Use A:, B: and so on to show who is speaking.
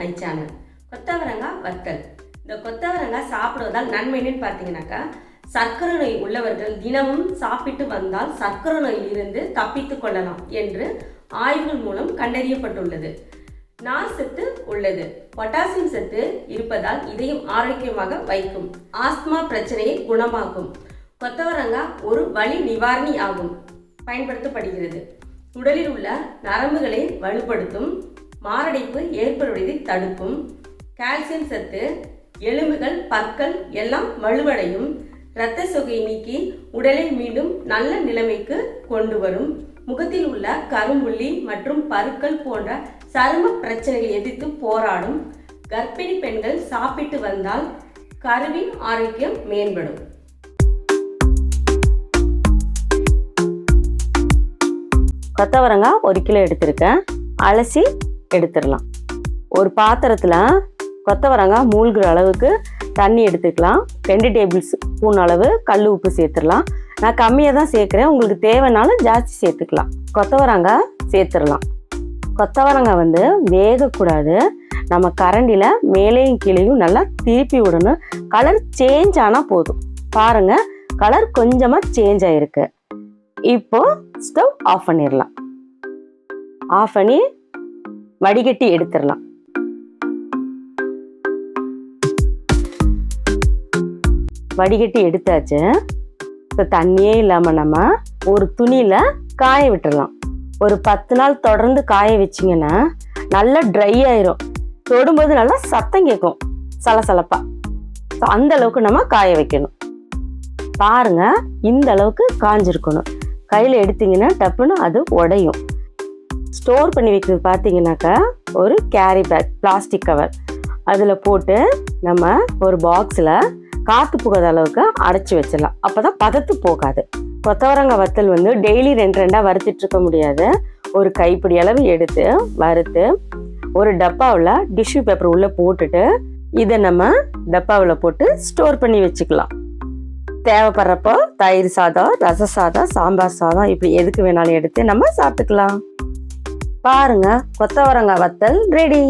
A: My channel கொத்தவரங்காய் வத்தல். இந்த கொத்தவரங்காய் சாப்பிடுவதால் நன்மைன்னு பார்த்தீங்கன்னாக்கா சர்க்கரை நோய் உள்ளவர்கள் தினமும் சாப்பிட்டு வந்தால் சர்க்கரை நோயிலிருந்து தப்பித்துக் கொள்ளலாம் என்று ஆய்வுகள் மூலம் கண்டறியப்பட்டுள்ளது. நார் சத்து உள்ளது. பொட்டாசியம் சத்து இருப்பதால் இதயம் ஆரோக்கியமாக வைக்கும். ஆஸ்துமா பிரச்சனையை குணமாக்கும். கொத்தவரங்காய் ஒரு வலி நிவாரணி ஆகும். பயன்படுத்தப்படுகிறது. உடலில் உள்ள நரம்புகளை வலுப்படுத்தும் மாரடைப்பு ஏற்படுவதை தடுக்கும். கால்சியம் சத்து எலும்புகள் பற்கள் எல்லாம் வலுவடையும். இரத்த சொகையை நீக்கி உடலை மீண்டும் நல்ல நிலைமைக்கு கொண்டு வரும். முகத்தில் உள்ள கரும்புள்ளி மற்றும் பருக்கள் போன்ற சரும பிரச்சனைகளை எதிர்த்து போராடும். கர்ப்பிணி பெண்கள் சாப்பிட்டு வந்தால் கருவின் ஆரோக்கியம் மேம்படும்.
B: கொத்தவரங்காய் ஒரு கிலோ எடுத்திருக்கேன். அலசி எடுத்துடலாம். ஒரு பாத்திரத்தில் கொத்தவரங்காய் மூழ்கிற அளவுக்கு தண்ணி எடுத்துக்கலாம். ரெண்டு டேபிள் ஸ்பூன் அளவு கல் உப்பு சேர்த்துடலாம். நான் கம்மியாக தான் சேர்க்குறேன். உங்களுக்கு தேவைனாலும் ஜாஸ்தி சேர்த்துக்கலாம். கொத்தவரங்காய் சேர்த்துடலாம். கொத்தவரங்காய் வந்து வேகக்கூடாது. நம்ம கரண்டியில் மேலேயும் கீழேயும் நல்லா திருப்பி விடணும். கலர் சேஞ்ச் ஆனால் போதும். பாருங்கள் கலர் கொஞ்சமாக சேஞ்ச் ஆகிருக்கு இப்போது ஸ்டவ் ஆஃப் பண்ணிடலாம். ஆஃப் பண்ணி வடிகட்டி எடுத்துடலாம். வடிகட்டி எடுத்தாச்சு. இப்போ தண்ணியே இல்லாமல் நம்ம ஒரு துணியில் காய விட்டுடலாம். ஒரு பத்து நாள் தொடர்ந்து காய வச்சிங்கன்னா நல்லா ட்ரை ஆயிரும். தொடும்போது நல்லா சத்தம் கேட்கும். சலசலப்பாக So, அந்த அளவுக்கு நம்ம காய வைக்கணும். பாருங்க இந்த அளவுக்கு காஞ்சிருக்கணும். கையில் எடுத்தீங்கன்னா டப்புன்னு அது உடையும். ஸ்டோர் பண்ணி வைக்கிறது பார்த்தீங்கன்னாக்கா ஒரு கேரி பேக் பிளாஸ்டிக் கவர். அதில் போட்டு நம்ம ஒரு பாக்ஸில் காற்று போகாத அளவுக்கு அடைச்சி வச்சிடலாம். அப்போ தான் பதத்து போகாது. கொத்தவரங்காய் வத்தல் வந்து டெய்லி ரெண்டு ரெண்டாக வறுத்துட்டு இருக்க முடியாது. ஒரு கைப்பிடி அளவு எடுத்து வறுத்து ஒரு டப்பாவில் டிஷ்யூ பேப்பர் உள்ளே போட்டுட்டு இதை நம்ம டப்பாவில் போட்டு ஸ்டோர் பண்ணி வச்சுக்கலாம். தேவைப்படுறப்போ தயிர் சாதம் ரச சாதம் சாம்பார் சாதம் இப்படி எதுக்கு வேணாலும் எடுத்து நம்ம சாப்பிட்டுக்கலாம். பாருங்க கொத்தவரங்காய் வத்தல் ரெடி